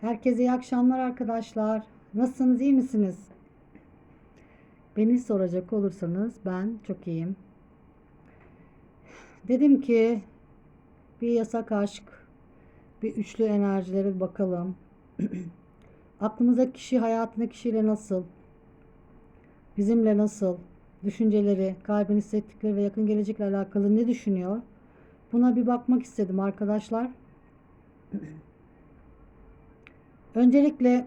Herkese iyi akşamlar arkadaşlar. Nasılsınız, iyi misiniz? Beni soracak olursanız ben çok iyiyim. Dedim ki bir yasak aşk, bir üçlü enerjilere bakalım. Aklımıza kişi hayatında kişiyle nasıl, bizimle nasıl, düşünceleri, kalbin hissettikleri ve yakın gelecekle alakalı ne düşünüyor? Buna bir bakmak istedim arkadaşlar. Öncelikle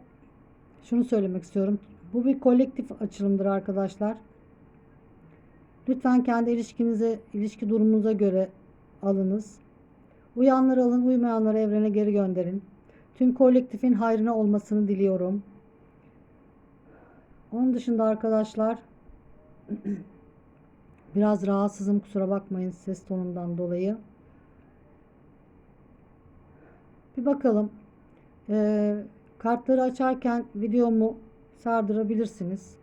şunu söylemek istiyorum. Bu bir kolektif açılımdır arkadaşlar. Lütfen kendi ilişkinize, ilişki durumunuza göre alınız. Uyanları alın, uymayanları evrene geri gönderin. Tüm kolektifin hayrına olmasını diliyorum. Onun dışında arkadaşlar biraz rahatsızım kusura bakmayın ses tonundan dolayı. Bir bakalım. Ee, kartları açarken videomu sardırabilirsiniz.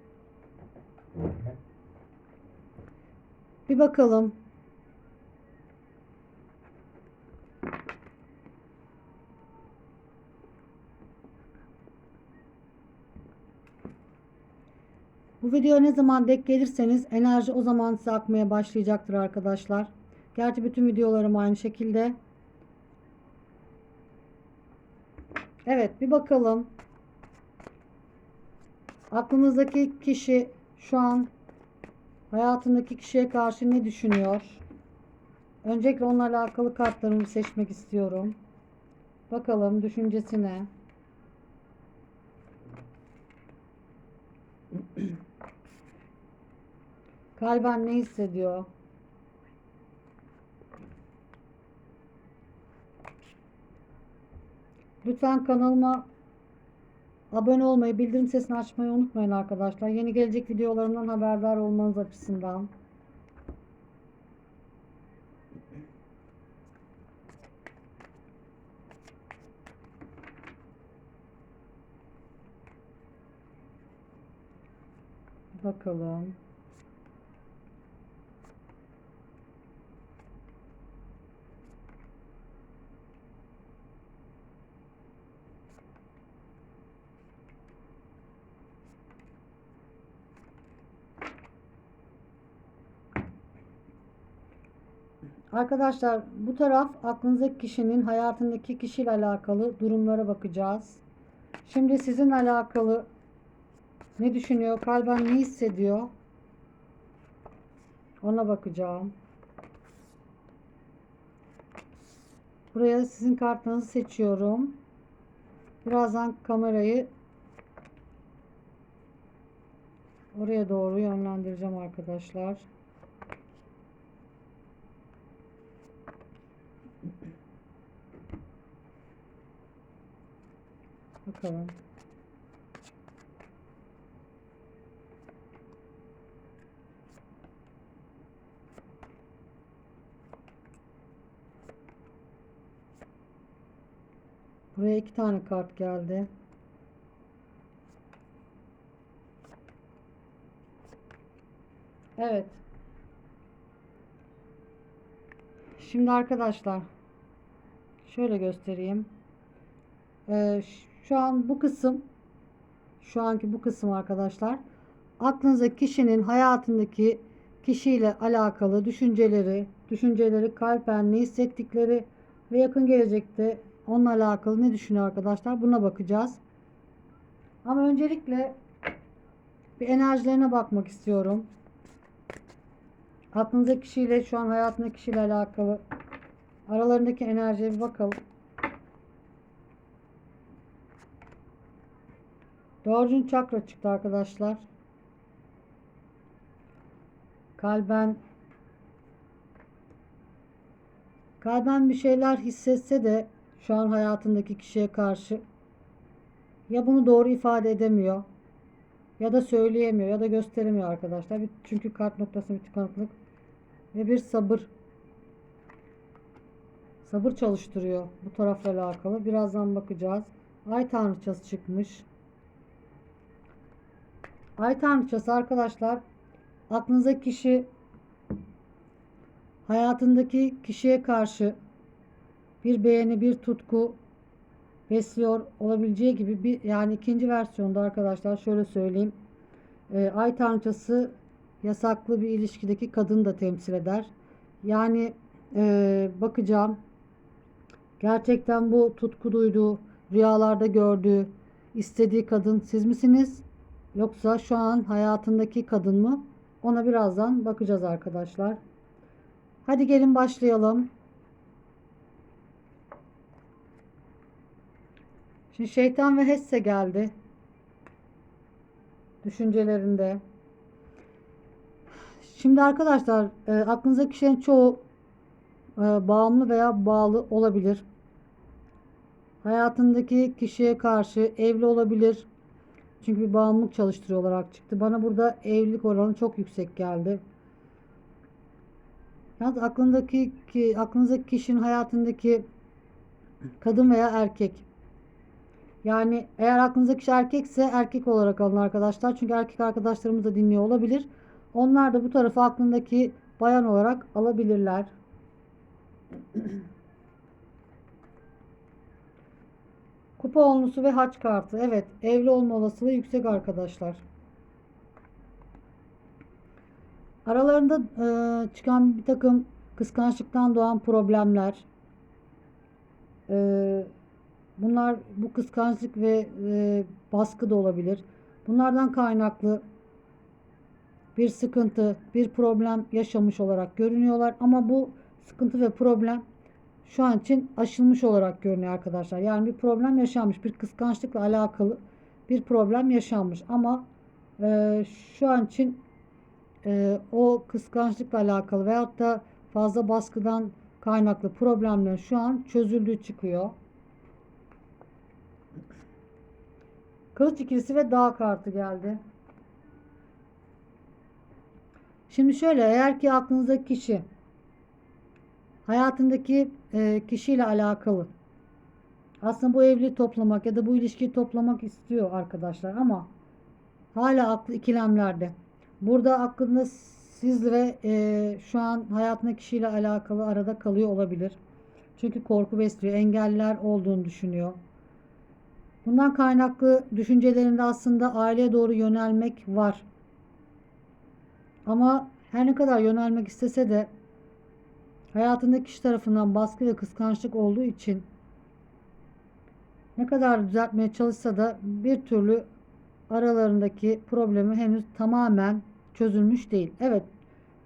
Bir bakalım. Bu video ne zaman denk gelirseniz enerji o zaman size akmaya başlayacaktır arkadaşlar. Gerçi bütün videolarım aynı şekilde. Evet bir bakalım. Aklımızdaki kişi şu an hayatındaki kişiye karşı ne düşünüyor? Öncelikle onunla alakalı kartlarımı seçmek istiyorum. Bakalım düşüncesi ne? Kalben ne hissediyor? Lütfen kanalıma abone olmayı, bildirim sesini açmayı unutmayın arkadaşlar. Yeni gelecek videolarımdan haberdar olmanız açısından. Bakalım. Arkadaşlar bu taraf aklınızdaki kişinin hayatındaki kişiyle alakalı durumlara bakacağız. Şimdi sizin alakalı ne düşünüyor? Kalben ne hissediyor? Ona bakacağım. Buraya sizin kartınızı seçiyorum. Birazdan kamerayı oraya doğru yönlendireceğim arkadaşlar. Bakalım. Buraya iki tane kart geldi. Evet. Şimdi arkadaşlar şöyle göstereyim. Ee, şu an bu kısım şu anki bu kısım arkadaşlar aklınıza kişinin hayatındaki kişiyle alakalı düşünceleri, düşünceleri, kalpen ne hissettikleri ve yakın gelecekte onunla alakalı ne düşünüyor arkadaşlar? Buna bakacağız. Ama öncelikle bir enerjilerine bakmak istiyorum. Aklınızdaki kişiyle şu an hayatındaki kişiyle alakalı aralarındaki enerjiye bir bakalım. Dördüncü çakra çıktı arkadaşlar. Kalben kalben bir şeyler hissetse de şu an hayatındaki kişiye karşı ya bunu doğru ifade edemiyor ya da söyleyemiyor ya da gösteremiyor arkadaşlar. Çünkü kart noktası bir tıkanıklık ve bir sabır sabır çalıştırıyor bu tarafla alakalı. Birazdan bakacağız. Ay tanrıçası çıkmış. Ay tanrıçası arkadaşlar aklınızdaki kişi hayatındaki kişiye karşı bir beğeni, bir tutku besliyor olabileceği gibi bir yani ikinci versiyonda arkadaşlar şöyle söyleyeyim. E, ay tanrıçası yasaklı bir ilişkideki kadın da temsil eder. Yani e, bakacağım gerçekten bu tutku duyduğu, rüyalarda gördüğü, istediği kadın siz misiniz? Yoksa şu an hayatındaki kadın mı? Ona birazdan bakacağız arkadaşlar. Hadi gelin başlayalım. Şimdi şeytan ve Hesse geldi. Düşüncelerinde. Şimdi arkadaşlar e, aklınızdaki kişilerin çoğu e, bağımlı veya bağlı olabilir. Hayatındaki kişiye karşı evli olabilir. Çünkü bir bağımlılık çalıştırıyor olarak çıktı. Bana burada evlilik oranı çok yüksek geldi. Yalnız aklındaki ki, aklınızdaki kişinin hayatındaki kadın veya erkek. Yani eğer aklınızdaki kişi erkekse erkek olarak alın arkadaşlar. Çünkü erkek arkadaşlarımız da dinliyor olabilir. Onlar da bu tarafı aklındaki bayan olarak alabilirler. Kupa onlusu ve haç kartı. Evet, evli olma olasılığı yüksek arkadaşlar. Aralarında e, çıkan bir takım kıskançlıktan doğan problemler. E, bunlar bu kıskançlık ve e, baskı da olabilir. Bunlardan kaynaklı bir sıkıntı, bir problem yaşamış olarak görünüyorlar. Ama bu sıkıntı ve problem şu an için aşılmış olarak görünüyor arkadaşlar. Yani bir problem yaşanmış. Bir kıskançlıkla alakalı bir problem yaşanmış. Ama e, şu an için e, o kıskançlıkla alakalı veyahut da fazla baskıdan kaynaklı problemler şu an çözüldüğü çıkıyor. Kılıç ikilisi ve dağ kartı geldi. Şimdi şöyle eğer ki aklınızdaki kişi hayatındaki e, kişiyle alakalı aslında bu evliliği toplamak ya da bu ilişkiyi toplamak istiyor arkadaşlar ama hala aklı ikilemlerde. Burada aklında siz ve e, şu an hayatındaki kişiyle alakalı arada kalıyor olabilir. Çünkü korku besliyor, engeller olduğunu düşünüyor. Bundan kaynaklı düşüncelerinde aslında aileye doğru yönelmek var. Ama her ne kadar yönelmek istese de hayatındaki kişi tarafından baskı ve kıskançlık olduğu için ne kadar düzeltmeye çalışsa da bir türlü aralarındaki problemi henüz tamamen çözülmüş değil. Evet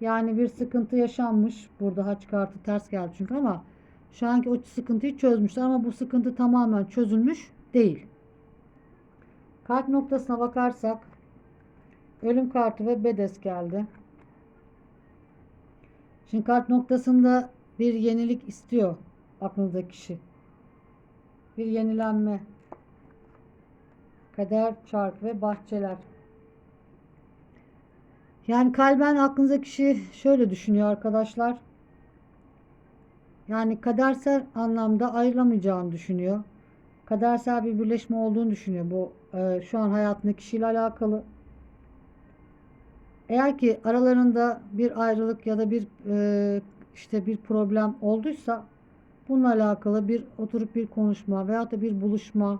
yani bir sıkıntı yaşanmış. Burada haç kartı ters geldi çünkü ama şu anki o sıkıntıyı çözmüşler ama bu sıkıntı tamamen çözülmüş değil. Kalp noktasına bakarsak ölüm kartı ve bedes geldi. Şimdi kalp noktasında bir yenilik istiyor aklınızdaki kişi. Bir yenilenme. Kader, çark ve bahçeler. Yani kalben aklınızdaki kişi şöyle düşünüyor arkadaşlar. Yani kadersel anlamda ayrılamayacağını düşünüyor. Kadersel bir birleşme olduğunu düşünüyor. Bu e, şu an hayatındaki kişiyle alakalı. Eğer ki aralarında bir ayrılık ya da bir e, işte bir problem olduysa bununla alakalı bir oturup bir konuşma veya da bir buluşma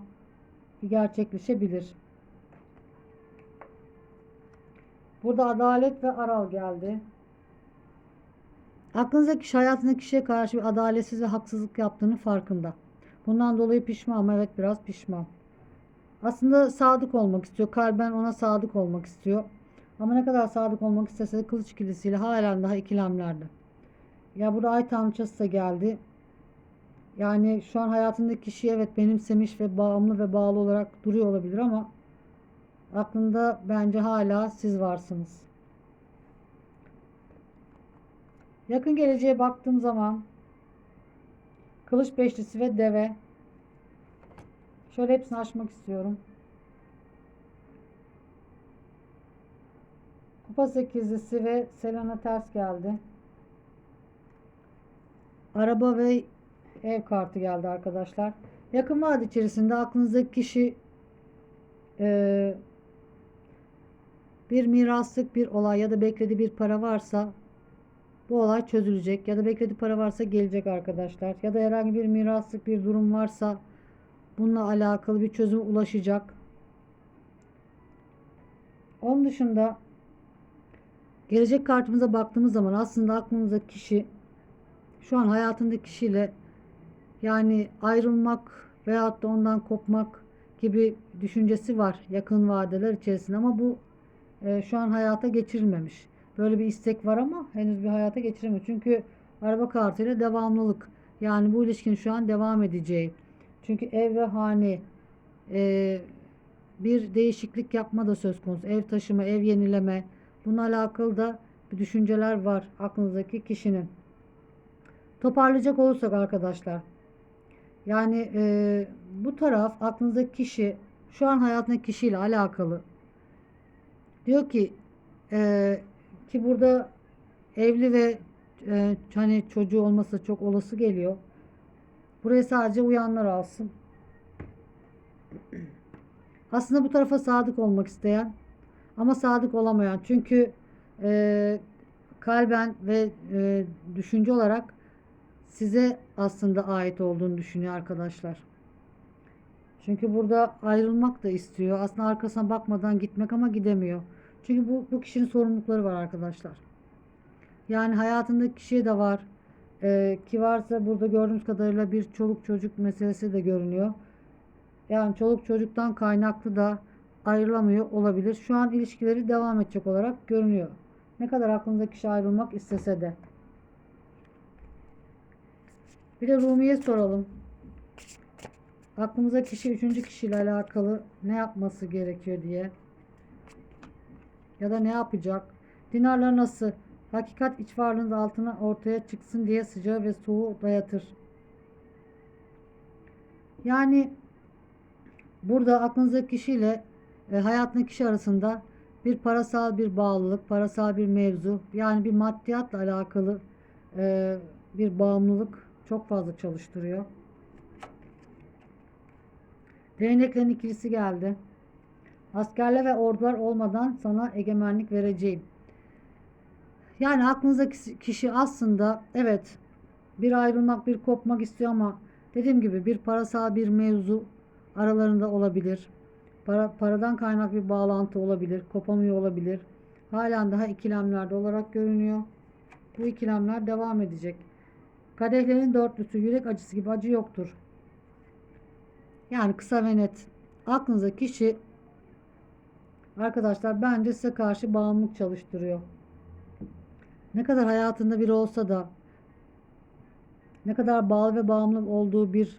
gerçekleşebilir. Burada adalet ve aral geldi. Aklınızdaki kişi hayatındaki kişiye karşı bir adaletsiz ve haksızlık yaptığını farkında. Bundan dolayı pişman ama evet biraz pişman. Aslında sadık olmak istiyor. Kalben ona sadık olmak istiyor. Ama ne kadar sadık olmak istese de kılıç ikilisiyle halen daha ikilemlerde. Ya burada ay tanrıçası da geldi. Yani şu an hayatındaki kişi evet benimsemiş ve bağımlı ve bağlı olarak duruyor olabilir ama aklında bence hala siz varsınız. Yakın geleceğe baktığım zaman kılıç beşlisi ve deve. Şöyle hepsini açmak istiyorum. Kupa sekizlisi ve Selena ters geldi. Araba ve ev kartı geldi arkadaşlar. Yakın vade içerisinde aklınızdaki kişi e, bir miraslık bir olay ya da beklediği bir para varsa bu olay çözülecek ya da beklediği para varsa gelecek arkadaşlar. Ya da herhangi bir miraslık bir durum varsa bununla alakalı bir çözüme ulaşacak. Onun dışında gelecek kartımıza baktığımız zaman aslında aklımızdaki kişi şu an hayatındaki kişiyle yani ayrılmak veyahut da ondan kopmak gibi düşüncesi var yakın vadeler içerisinde ama bu e, şu an hayata geçirilmemiş. Böyle bir istek var ama henüz bir hayata geçirilmemiş. Çünkü araba kartıyla devamlılık. Yani bu ilişkinin şu an devam edeceği. Çünkü ev ve hane e, bir değişiklik yapma da söz konusu. Ev taşıma, ev yenileme. Bununla alakalı da bir düşünceler var aklınızdaki kişinin. Toparlayacak olursak arkadaşlar. Yani e, bu taraf aklınızdaki kişi şu an hayatındaki kişiyle alakalı. Diyor ki e, ki burada evli ve e, hani çocuğu olması çok olası geliyor. Buraya sadece uyanlar alsın. Aslında bu tarafa sadık olmak isteyen ama sadık olamayan. Çünkü e, kalben ve e, düşünce olarak size aslında ait olduğunu düşünüyor arkadaşlar. Çünkü burada ayrılmak da istiyor. Aslında arkasına bakmadan gitmek ama gidemiyor. Çünkü bu, bu kişinin sorumlulukları var arkadaşlar. Yani hayatındaki kişiye de var. Ee, ki varsa burada gördüğümüz kadarıyla bir çoluk çocuk meselesi de görünüyor. Yani çoluk çocuktan kaynaklı da ayrılamıyor olabilir. Şu an ilişkileri devam edecek olarak görünüyor. Ne kadar aklınızdaki kişi ayrılmak istese de. Bir de Rumi'ye soralım. Aklımıza kişi üçüncü kişiyle alakalı ne yapması gerekiyor diye. Ya da ne yapacak? Dinarlar nasıl? Hakikat iç varlığınız altına ortaya çıksın diye sıcağı ve soğuğu dayatır. Yani burada aklınızdaki kişiyle e, hayatındaki kişi arasında bir parasal bir bağlılık, parasal bir mevzu, yani bir maddiyatla alakalı e, bir bağımlılık çok fazla çalıştırıyor. Değneklerin ikilisi geldi. Askerler ve ordular olmadan sana egemenlik vereceğim. Yani aklınızdaki kişi aslında evet bir ayrılmak bir kopmak istiyor ama dediğim gibi bir parasal bir mevzu aralarında olabilir. Para, paradan kaynak bir bağlantı olabilir. Kopamıyor olabilir. Halen daha ikilemlerde olarak görünüyor. Bu ikilemler devam edecek. Kadehlerin dörtlüsü yürek acısı gibi acı yoktur. Yani kısa ve net. Aklınıza kişi arkadaşlar bence size karşı bağımlılık çalıştırıyor. Ne kadar hayatında biri olsa da ne kadar bağlı ve bağımlı olduğu bir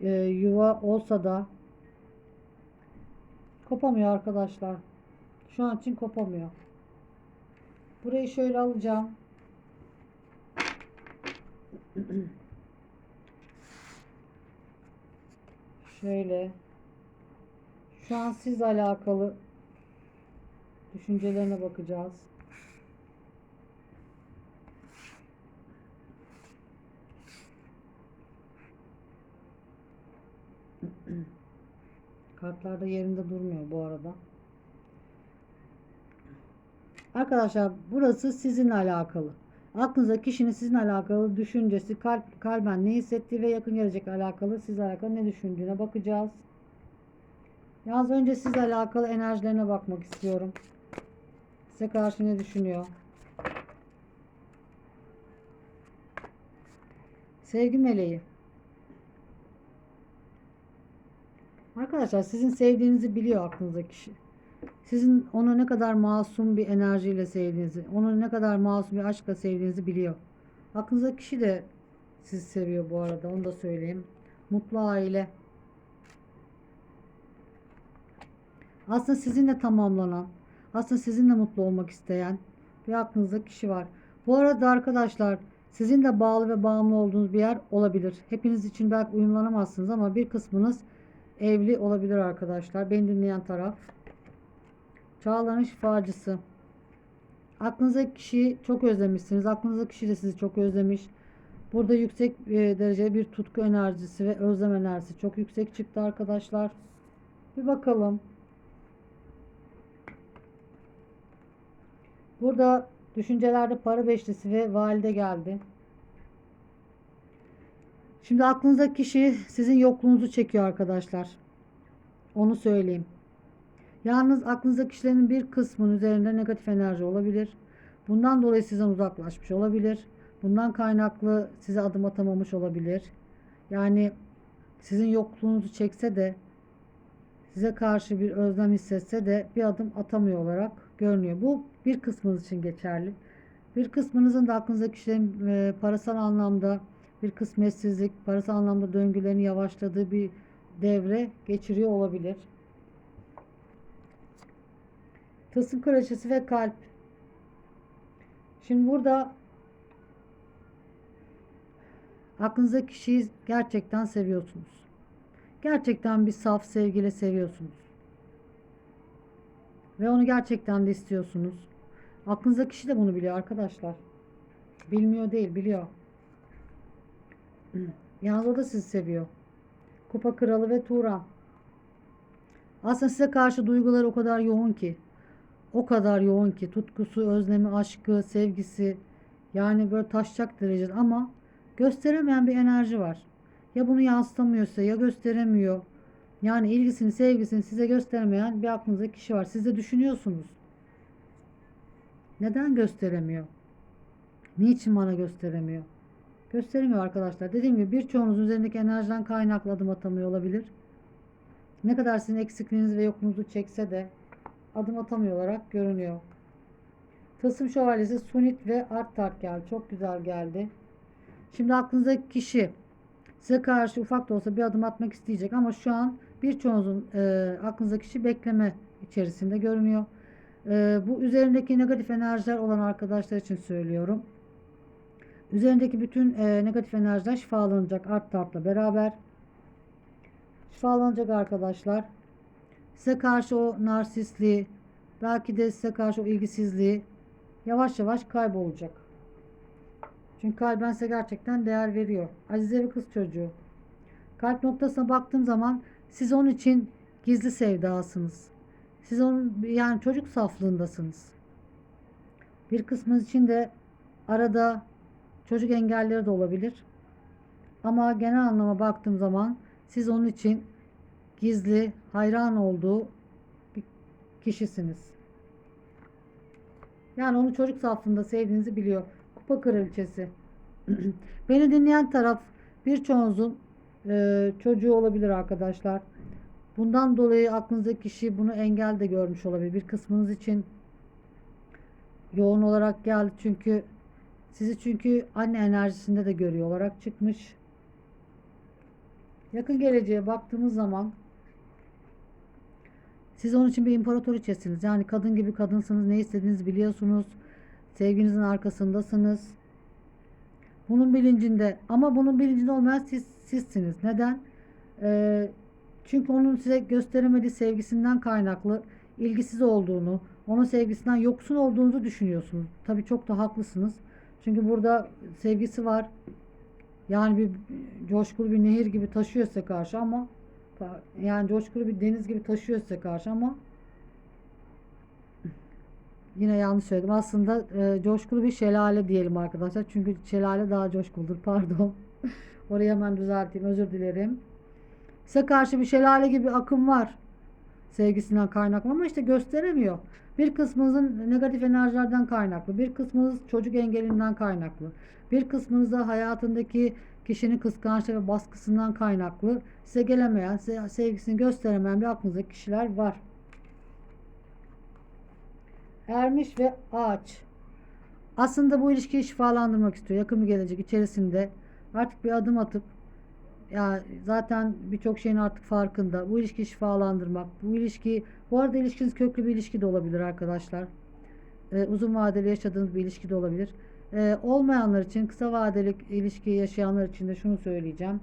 e, yuva olsa da kopamıyor arkadaşlar. Şu an için kopamıyor. Burayı şöyle alacağım. Şöyle. Şu an sizle alakalı düşüncelerine bakacağız. Kartlar da yerinde durmuyor bu arada. Arkadaşlar burası sizinle alakalı. Aklınıza kişinin sizinle alakalı düşüncesi, kalp, kalben ne hissettiği ve yakın gelecek alakalı sizle alakalı ne düşündüğüne bakacağız. Yalnız önce sizle alakalı enerjilerine bakmak istiyorum. Size karşı ne düşünüyor? Sevgi meleği. Arkadaşlar sizin sevdiğinizi biliyor aklınızdaki kişi. Sizin onu ne kadar masum bir enerjiyle sevdiğinizi, onu ne kadar masum bir aşkla sevdiğinizi biliyor. Aklınızdaki kişi de sizi seviyor bu arada. Onu da söyleyeyim. Mutlu aile. Aslında sizinle tamamlanan, aslında sizinle mutlu olmak isteyen bir aklınızda kişi var. Bu arada arkadaşlar sizin de bağlı ve bağımlı olduğunuz bir yer olabilir. Hepiniz için belki uyumlanamazsınız ama bir kısmınız evli olabilir arkadaşlar. Beni dinleyen taraf. Çağların şifacısı. Aklınızdaki kişiyi çok özlemişsiniz. Aklınızdaki kişi de sizi çok özlemiş. Burada yüksek e, derecede bir tutku enerjisi ve özlem enerjisi çok yüksek çıktı arkadaşlar. Bir bakalım. Burada düşüncelerde para beşlisi ve valide geldi. Şimdi aklınızdaki kişi sizin yokluğunuzu çekiyor arkadaşlar. Onu söyleyeyim. Yalnız aklınızdaki kişilerin bir kısmının üzerinde negatif enerji olabilir. Bundan dolayı sizden uzaklaşmış olabilir. Bundan kaynaklı size adım atamamış olabilir. Yani sizin yokluğunuzu çekse de size karşı bir özlem hissetse de bir adım atamıyor olarak görünüyor. Bu bir kısmınız için geçerli. Bir kısmınızın da aklınızdaki kişilerin e, parasal anlamda bir kısmetsizlik, parasal anlamda döngülerin yavaşladığı bir devre geçiriyor olabilir. Tılsım kraliçesi ve kalp. Şimdi burada aklınızdaki kişiyi gerçekten seviyorsunuz. Gerçekten bir saf sevgiyle seviyorsunuz. Ve onu gerçekten de istiyorsunuz. Aklınızdaki kişi de bunu biliyor arkadaşlar. Bilmiyor değil, biliyor. Yalnız o da sizi seviyor. Kupa kralı ve Turan. Aslında size karşı duyguları o kadar yoğun ki. O kadar yoğun ki tutkusu, özlemi, aşkı, sevgisi yani böyle taşacak derecede ama gösteremeyen bir enerji var. Ya bunu yansıtamıyorsa ya gösteremiyor. Yani ilgisini, sevgisini size göstermeyen bir aklınızda kişi var. Siz de düşünüyorsunuz. Neden gösteremiyor? Niçin bana gösteremiyor? Gösteremiyor arkadaşlar. Dediğim gibi birçoğunuzun üzerindeki enerjiden kaynaklı adım atamıyor olabilir. Ne kadar sizin eksikliğiniz ve yokluğunuzu çekse de adım atamıyor olarak görünüyor. Tılsım şövalyesi Sunit ve Art Tart geldi. Çok güzel geldi. Şimdi aklınızdaki kişi size karşı ufak da olsa bir adım atmak isteyecek ama şu an birçoğunuzun e, aklınızdaki kişi bekleme içerisinde görünüyor. E, bu üzerindeki negatif enerjiler olan arkadaşlar için söylüyorum. Üzerindeki bütün e, negatif enerjiler şifalanacak art tartla beraber. Şifalanacak arkadaşlar. Size karşı o narsistliği, belki de size karşı o ilgisizliği yavaş yavaş kaybolacak. Çünkü kalben size gerçekten değer veriyor. Azize bir kız çocuğu. Kalp noktasına baktığım zaman siz onun için gizli sevdasınız. Siz onun yani çocuk saflığındasınız. Bir kısmınız için de arada çocuk engelleri de olabilir. Ama genel anlama baktığım zaman siz onun için gizli, hayran olduğu bir kişisiniz. Yani onu çocuk saflığında sevdiğinizi biliyor. Kupa kraliçesi. Beni dinleyen taraf birçoğunuzun e, çocuğu olabilir arkadaşlar. Bundan dolayı aklınızdaki kişi bunu engel de görmüş olabilir. Bir kısmınız için yoğun olarak geldi çünkü sizi çünkü anne enerjisinde de görüyor olarak çıkmış. Yakın geleceğe baktığımız zaman siz onun için bir imparatoriçesiniz. Yani kadın gibi kadınsınız. Ne istediğinizi biliyorsunuz. Sevginizin arkasındasınız. Bunun bilincinde ama bunun bilincinde olmayan siz, sizsiniz. Neden? Ee, çünkü onun size gösteremediği sevgisinden kaynaklı ilgisiz olduğunu, onun sevgisinden yoksun olduğunuzu düşünüyorsunuz. Tabii çok da haklısınız. Çünkü burada sevgisi var. Yani bir coşkulu bir nehir gibi taşıyor size karşı ama yani coşkulu bir deniz gibi taşıyor size karşı ama yine yanlış söyledim. Aslında e, coşkulu bir şelale diyelim arkadaşlar. Çünkü şelale daha coşkuludur. Pardon. Orayı hemen düzelteyim. Özür dilerim. Size karşı bir şelale gibi akım var. Sevgisinden kaynaklı ama işte gösteremiyor. Bir kısmınızın negatif enerjilerden kaynaklı. Bir kısmınız çocuk engelinden kaynaklı. Bir kısmınız da hayatındaki kişinin kıskançlığı ve baskısından kaynaklı. Size gelemeyen, size sevgisini gösteremeyen bir aklınızdaki kişiler var. Ermiş ve ağaç. Aslında bu ilişkiyi şifalandırmak istiyor. Yakın bir gelecek içerisinde artık bir adım atıp ya zaten birçok şeyin artık farkında. Bu ilişkiyi şifalandırmak. Bu ilişki bu arada ilişkiniz köklü bir ilişki de olabilir arkadaşlar. Ee, uzun vadeli yaşadığınız bir ilişki de olabilir. Ee, olmayanlar için kısa vadeli ilişki yaşayanlar için de şunu söyleyeceğim.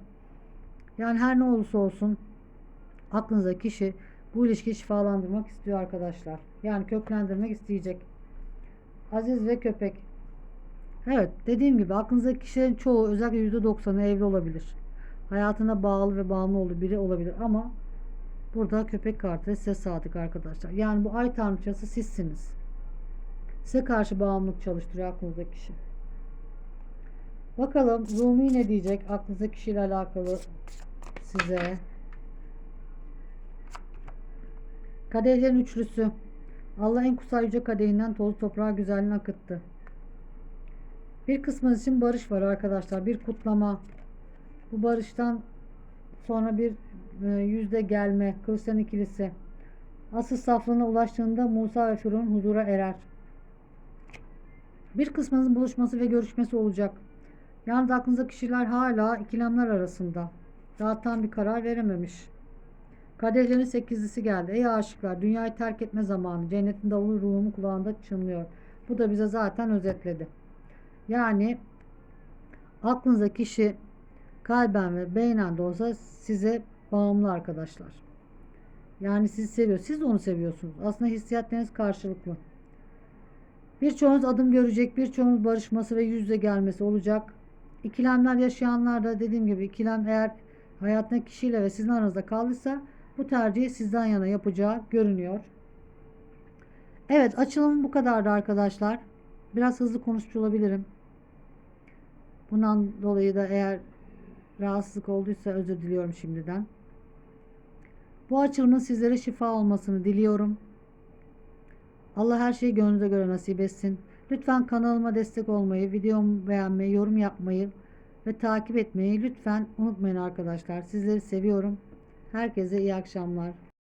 Yani her ne olursa olsun aklınıza kişi bu ilişkiyi şifalandırmak istiyor arkadaşlar. Yani köklendirmek isteyecek. Aziz ve köpek. Evet dediğim gibi aklınızdaki kişilerin çoğu özellikle %90'ı evli olabilir. Hayatına bağlı ve bağımlı olduğu biri olabilir ama burada köpek kartı size sadık arkadaşlar. Yani bu ay tanrıçası sizsiniz. Size karşı bağımlılık çalıştırıyor aklınızdaki kişi. Bakalım Rumi ne diyecek aklınızdaki kişiyle alakalı size. Kadehlerin üçlüsü. Allah en kutsal yüce kadehinden toz toprağa güzelliğini akıttı. Bir kısmınız için barış var arkadaşlar. Bir kutlama. Bu barıştan sonra bir e, yüzde gelme. Kılıçların ikilisi. Asıl saflığına ulaştığında Musa ve Firavun huzura erer. Bir kısmınızın buluşması ve görüşmesi olacak. Yalnız aklınızda kişiler hala ikilemler arasında. Daha tam bir karar verememiş. Kadehlerin sekizlisi geldi. Ey aşıklar dünyayı terk etme zamanı. Cennetin davulu ruhumu kulağında çınlıyor. Bu da bize zaten özetledi. Yani aklınızda kişi kalben ve beynen de olsa size bağımlı arkadaşlar. Yani sizi seviyor. Siz de onu seviyorsunuz. Aslında hissiyatlarınız karşılıklı. Birçoğunuz adım görecek, birçoğunuz barışması ve yüz yüze gelmesi olacak. İkilemler yaşayanlar da dediğim gibi ikilem eğer hayatındaki kişiyle ve sizin aranızda kaldıysa bu tercihi sizden yana yapacağı görünüyor. Evet açılımım bu kadardı arkadaşlar. Biraz hızlı konuşmuş olabilirim. Bundan dolayı da eğer rahatsızlık olduysa özür diliyorum şimdiden. Bu açılımın sizlere şifa olmasını diliyorum. Allah her şeyi gönlünüze göre nasip etsin. Lütfen kanalıma destek olmayı, videomu beğenmeyi, yorum yapmayı ve takip etmeyi lütfen unutmayın arkadaşlar. Sizleri seviyorum. Herkese iyi akşamlar.